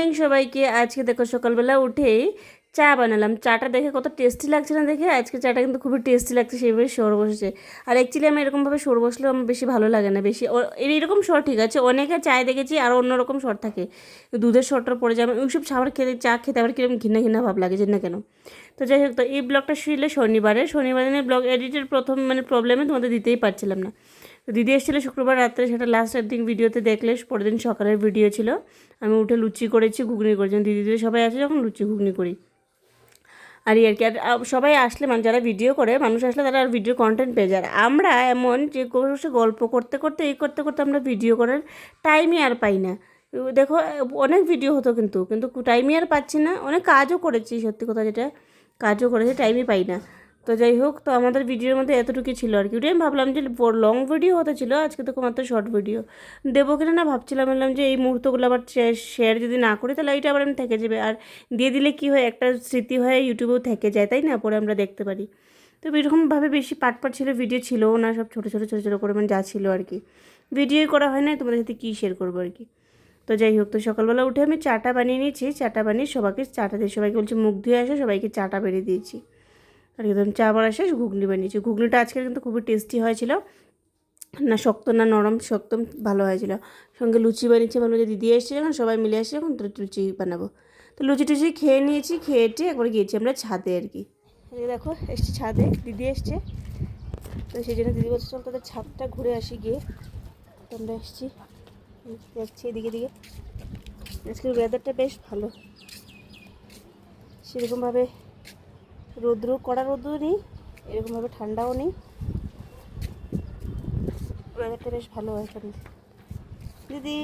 Morning সবাইকে। আজকে দেখো সকালবেলা উঠেই চা বানালাম। চাটা দেখে কত টেস্টি লাগছে না দেখে? আজকে চাটা কিন্তু খুবই টেস্টি লাগছে, সেইভাবে সর বসেছে। আর অ্যাকচুয়ালি আমি এরকমভাবে সর বসলেও আমার বেশি ভালো লাগে না, বেশি এরকম সর ঠিক আছে। অনেকে চায় দেখেছি আর অন্যরকম সর থাকে। দুধের সরটার পরে যাবে ওইসব খাবার খেতে, চা খেতে আবার কীরকম ঘৃণা ঘৃণা ভাব লাগে না কেন। তো যাই হোক, তো এই ব্লগটা শুনলে শনিবারে। শনিবার দিনে ব্লগ এডিটের প্রথম মানে প্রবলেমে তোমাদের দিতেই পারছিলাম না। তো দিদি এসেছিল শুক্রবার রাত্রে, সেটা লাস্ট একদিন ভিডিওতে দেখলে, পরের দিন সকালের ভিডিও ছিল। আমি উঠে লুচি করেছি, ঘুগনি করেছি। দিদি দিদি সবাই আছে যখন লুচি, ঘুগনি করি। আর আর কি, আর সবাই আসলে মানে যারা ভিডিও করে, মানুষ আসলে তারা আর ভিডিও কন্টেন্ট পেয়ে যায় আমরা এমন যে বসে গল্প করতে করতে, এই করতে করতে আমরা ভিডিও করার টাইমই আর পাই না। দেখো, অনেক ভিডিও হতো কিন্তু কিন্তু টাইমই আর পাচ্ছি না। অনেক কাজও করেছি, সত্যি কথা যেটা। কাজও করেছি টাইমই পাই না। তো যাই হোক, তো আমাদের ভিডিওর মধ্যে এতটুকুই ছিল আর কি। ওটাই আমি ভাবলাম যে লং ভিডিও হতে ছিল, আজকে তো মাত্র শর্ট ভিডিও দেবো কিনা না ভাবছিলাম, বললাম যে এই মুহূর্তগুলো আবার শেয়ার যদি না করি, তাহলে এইটা আবার আমি থেকে যাবে। আর দিয়ে দিলে কি হয়, একটা স্মৃতি হয় ইউটিউবেও থেকে যায়, তাই না? পরে আমরা দেখতে পারি। তো এরকমভাবে বেশি পাট পাট ছিল ভিডিও ছিলও না, সব ছোটো ছোটো ছোটো ছোটো করে মানে যা ছিল আর কি। ভিডিওই করা হয় না তোমাদের সাথে কী শেয়ার করব আর কি? তো যাই হোক, তো সকালবেলা উঠে আমি চাটা বানিয়ে নিয়েছি। চাটা বানিয়ে সবাইকে, চাটা দিয়ে সবাইকে বলছি, মুখ ধুয়ে আসে, সবাইকে চাটা বেরিয়ে দিয়েছি। আর একদম চা বাড়া শেষ, ঘুগনি বানিয়েছি। ঘুগনিটা আজকে কিন্তু খুবই টেস্টি হয়েছিল। না শক্ত না নরম, শক্ত ভালো হয়েছিল। সঙ্গে লুচি বানিয়েছি ভালো যে দিদি এসছে যখন, সবাই মিলে আসছে যখন, তো লুচি বানাবো। তো লুচি টুচি খেয়ে নিয়েছি, খেয়ে টেয়ে একবার গিয়েছি আমরা ছাদে আর কি। দেখো, এসছি ছাদে, দিদি এসছে। তো সেই জন্য দিদি বলছে, চল তাদের ছাদটা ঘুরে আসি গিয়ে। আমরা এসছি, যাচ্ছি এদিকে দিকে আজকের ওয়েদারটা বেশ ভালো। সেরকমভাবে রৌদ্র কড়া রৌদ্র নেই, এরকমভাবে ঠান্ডাও নেই। ওয়েদারটা বেশ ভালো এখানে। দিদি,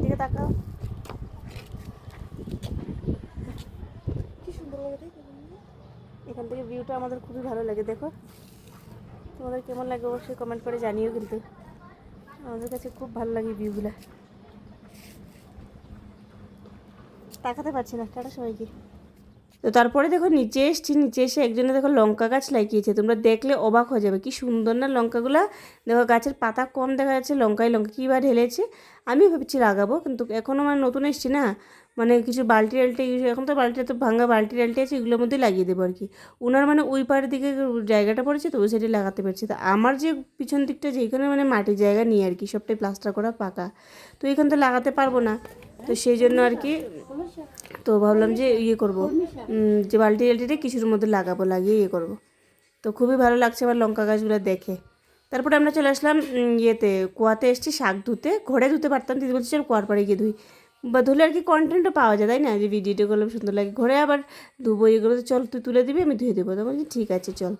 দিকে তাকাও। কি সুন্দর লাগে এখান থেকে ভিউটা আমাদের খুবই ভালো লাগে, দেখো। তোমাদের কেমন লাগে অবশ্যই কমেন্ট করে জানিও কিন্তু। আমাদের কাছে খুব ভালো লাগে ভিউগুলো তাকাতে পারছি না, টাটা সবাইকে। তো তারপরে দেখো নিচে এসছি, নিচে এসে একজনে দেখো লঙ্কা গাছ লাগিয়েছে। তোমরা দেখলে অবাক হয়ে যাবে, কি সুন্দর না লঙ্কাগুলা। দেখো গাছের পাতা কম দেখা যাচ্ছে, লঙ্কায় লঙ্কা কী বা ঢেলেছে। আমি ভাবছি লাগাবো, কিন্তু এখনও মানে নতুন এসছি না। মানে কিছু বালতি টালটি এখন তো বালতিটা তো ভাঙা বালতি টালটি আছে, এগুলোর মধ্যেই লাগিয়ে দেবো আর কি ওনার মানে ওই পাড়ের দিকে জায়গাটা পড়েছে তো, ওই সাইডে লাগাতে পারছি। তো আমার যে পিছন দিকটা যেখানে মানে মাটির জায়গা নিয়ে আর কি সবটাই প্লাস্টার করা পাকা। তো এখান তো লাগাতে পারব না, তো সেই জন্য আর কি তো ভাবলাম যে ইয়ে করব যে বালতি টালটিটা কিছুর মধ্যে লাগাবো, লাগিয়ে ইয়ে করব। তো খুবই ভালো লাগছে আমার লঙ্কা গাছগুলো দেখে। তারপরে আমরা চলে আসলাম ইয়েতে, কুয়াতে এসেছি শাক ধুতে। ঘরে ধুতে পারতাম, দিদি বলছে, চল কুয়ার পাড়ে গিয়ে ধুই। বা ধুলে আর কি কন্টেন্টও পাওয়া যায়, তাই না? যে ভিডিওটা করলে সুন্দর লাগে। ঘরে আবার ধুবো এগুলো চল তুই তুলে দিবি, আমি ধুয়ে দেবো। তো বলছি, ঠিক আছে, চল।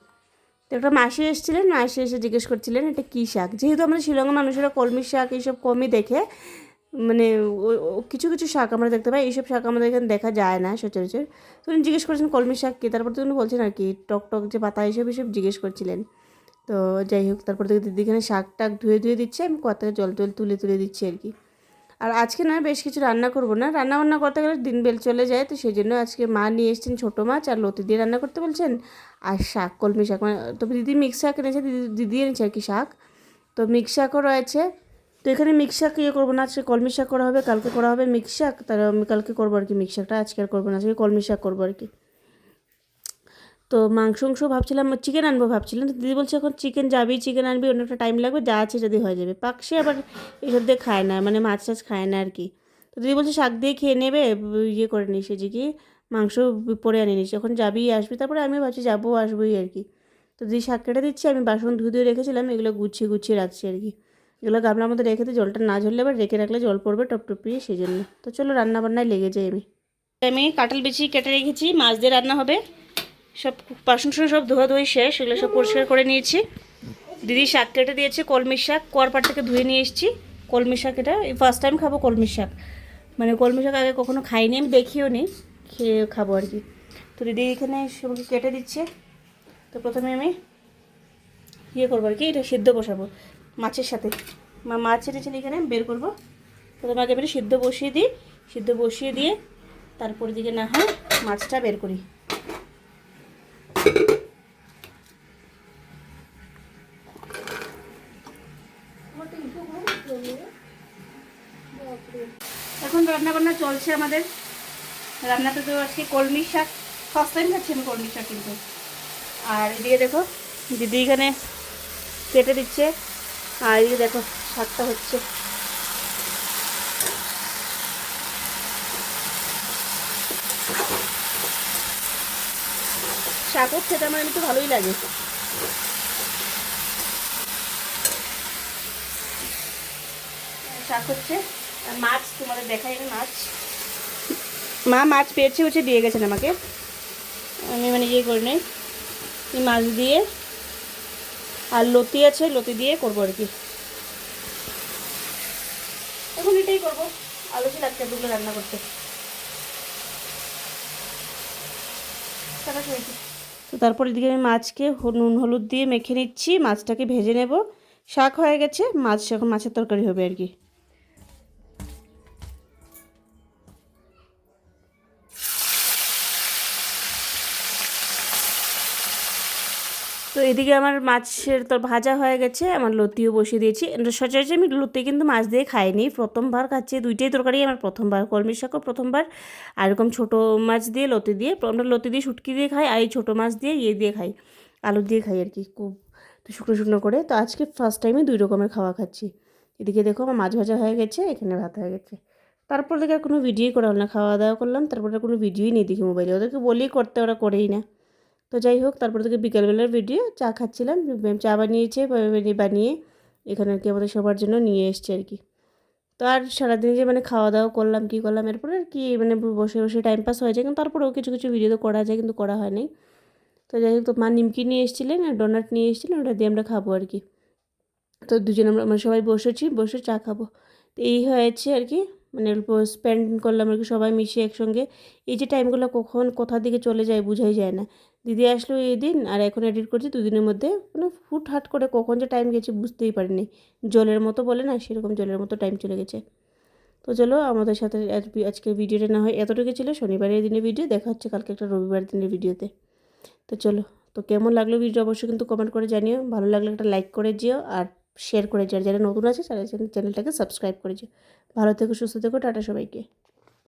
তো একটা মাসি এসেছিলেন, মাসি এসে জিজ্ঞেস করছিলেন, এটা কী শাক? যেহেতু আমরা শিলংয়ের মানুষেরা কলমি শাক এইসব কমই দেখে মানে কিছু কিছু শাক আমরা দেখতে পাই, এইসব শাক আমাদের এখানে দেখা যায় না সচরাচর। তো উনি জিজ্ঞেস করেছেন কলমি শাক কী? তারপর তো উনি বলছেন আর কি, টক টক যে পাতা, এইসব এইসব জিজ্ঞেস করছিলেন। তো যাই হোক, তারপর থেকে দিদি এখানে শাক টাক ধুয়ে ধুয়ে দিচ্ছে, আমি থেকে জল, টল তুলে তুলে দিচ্ছি আর কি। আর আজকে না বেশ কিছু রান্না করব না রান্না বান্না করতে গেলে দিন বেল চলে যায়, তো সেই জন্য আজকে মা নিয়ে এসেছেন ছোটো মাছ আর লতি দিয়ে রান্না করতে বলছেন, আর শাক, কলমি শাক। মানে তবে দিদি মিক্স শাক এনেছে, দিদি দিদি এনেছে আর কি শাক। তো মিক্স শাকও রয়েছে তো এখানে মিক্স শাক ইয়ে করব না, আজকে কলমি শাক করা হবে, কালকে করা হবে মিক্স শাক তার আমি কালকে করব আর কি মিক্স শাকটা আজকে আর করব না, আজকে কলমি শাক করব আর কি। তো মাংস অংশ ভাবছিলাম চিকেন আনব ভাবছিলাম, তো দিদি বলছে এখন চিকেন যাবেই চিকেন আনবি অনেকটা টাইম লাগবে, যা আছে যদি হয়ে যাবে। পাকসে আবার এসব দিয়ে খায় না মানে মাছ টাছ খায় না আর কি। তো দিদি বলছে শাক দিয়ে খেয়ে নেবে ইয়ে করে নিস যে কি মাংস পরে আনি নিস, যখন যাবি আসবি, তারপরে আমি ভাবছি যাব, আসবোই আর কি। তো দিদি শাক কেটে দিচ্ছি, আমি বাসন ধুয়ে ধুয়ে রেখেছিলাম, এগুলো গুছিয়ে গুছিয়ে রাখছি আর কি। এগুলো গামলার মধ্যে রেখে দিয়ে জলটা না ঝরলে আবার রেখে রাখলে জল পড়বে টপ টপিয়ে, সেই জন্য। তো চলো রান্না বান্নায় লেগে যাই আমি। আমি কাঁঠাল বেছি কেটে রেখেছি, মাছ দিয়ে রান্না হবে। সব বাসন সব ধোয়া ধুয়ে শেষ, এগুলো সব পরিষ্কার করে নিয়েছি। দিদি শাক কেটে দিয়েছে কলমির শাক। কোয়ারপাট থেকে ধুয়ে নিয়ে এসেছি। কলমি শাক এটা, এই ফার্স্ট টাইম খাব কলমির শাক। মানে কলমি শাক আগে কখনো খাইনি, আমি দেখিও নি। খেয়ে খাব আর কি। তো দিদি এখানে সবকে কেটে দিচ্ছে। তো প্রথমে আমি ইয়ে করব আর কি, এটা সিদ্ধ বসাবো। মাছের সাথে। মাছ এনেছেন এখানে বের করব। প্রথমে আগে বের সিদ্ধ বসিয়ে দিই। সিদ্ধ বসিয়ে দিয়ে তারপর দিকে না হয় মাছটা বের করি। এখন রান্না বান্না চলছে আমাদের। রান্নাতে তো আজকে কলমি শাক। ফার্স্ট টাইম খাচ্ছি আমি কলমি শাক কিন্তু। আর এদিকে দেখো, দিদি এখানে কেটে দিচ্ছে। আর এদিকে দেখো, শাকটা হচ্ছে। শাকও খেতে আমার একটু ভালোই লাগে। শাক হচ্ছে মাছ, তোমাদের দেখাই মাছ। মা মাছ পেয়েছে হচ্ছে দিয়ে গেছেন আমাকে। আমি মানে ইয়ে করে নেই। মাছ দিয়ে আর লতি আছে, লতি দিয়ে করব আর কি। এখন এটাই করব। আলু ছিল লাগছে দুগুলো রান্না করতে। তো তারপর এদিকে আমি মাছকে নুন, হলুদ দিয়ে মেখে নিচ্ছি। মাছটাকে ভেজে নেব। শাক হয়ে গেছে, মাছ মাছের তরকারি হবে আর কি। তো এদিকে আমার মাছের তো ভাজা হয়ে গেছে, আমার লতিও বসিয়ে দিয়েছি। সচরাচর আমি লতি কিন্তু মাছ দিয়ে খাইনি, প্রথমবার খাচ্ছি, দুইটাই তরকারি আমার প্রথমবার কলমি শাকও প্রথমবার, আর এরকম ছোটো মাছ দিয়ে লতি দিয়ে, আমরা লতি দিয়ে শুটকি দিয়ে খাই, আর এই ছোটো মাছ দিয়ে ইয়ে দিয়ে খাই, আলু দিয়ে খাই আর কি, খুব তো শুকনো শুকনো করে। তো আজকে ফার্স্ট টাইমে দুই রকমের খাওয়া খাচ্ছি। এদিকে দেখো আমার মাছ ভাজা হয়ে গেছে, এখানে ভাত হয়ে গেছে। তারপর থেকে আর কোনো ভিডিওই করা হলো না খাওয়া দাওয়া করলাম, তারপরে কোনো ভিডিওই নেই, দেখি মোবাইলে ওদেরকে বলেই করতে, ওরা করেই না। তো যাই হোক, তারপর থেকে বিকালবেলার ভিডিও চা খাচ্ছিলাম, ম্যাম চা বানিয়েছে বানিয়ে- এখানে আর কি আমাদের সবার জন্য নিয়ে এসছে আর কি। তো আর সারাদিন যে মানে খাওয়া দাওয়া করলাম, কী করলাম, এরপরে আর কি মানে বসে বসে টাইম পাস হয়ে যায়, কিন্তু তারপরেও কিছু কিছু ভিডিও তো করা যায়, কিন্তু করা হয়নি। তো যাই হোক, তো মা নিমকি নিয়ে এসেছিলেন আর ডোনাট নিয়ে এসেছিলেন, ওটা দিয়ে আমরা খাব আর কি। তো দুজন আমরা আমরা সবাই বসেছি, বসে চা খাব। তো এই হয়েছে আর কি মানে স্পেন্ড করলাম আর কি, সবাই মিশে একসঙ্গে। এই যে টাইমগুলো কখন কোথা দিকে চলে যায় বোঝাই যায় না। দিদি আসলো এই দিন আর এখন এডিট করছি, দুদিনের মধ্যে মানে হুট হাট করে কখন যে টাইম গেছে বুঝতেই পারিনি। জলের মতো বলে না, সেরকম জলের মতো টাইম চলে গেছে। তো চলো, আমাদের সাথে আজ- আজকের ভিডিওটা না হয় এতটুকু ছিল। শনিবারের দিনের ভিডিও, দেখা হচ্ছে কালকে একটা রবিবার দিনের ভিডিওতে। তো চলো, তো কেমন লাগল ভিডিও অবশ্যই কিন্তু কমেন্ট করে জানিও। ভালো লাগলে একটা লাইক করে যেও আর শেয়ার করে যেও আর যারা নতুন আছে, তারা চ্যানেলটাকে সাবস্ক্রাইব করে যেও। ভালো থেকো, সুস্থ থেকো, টাটা সবাইকে।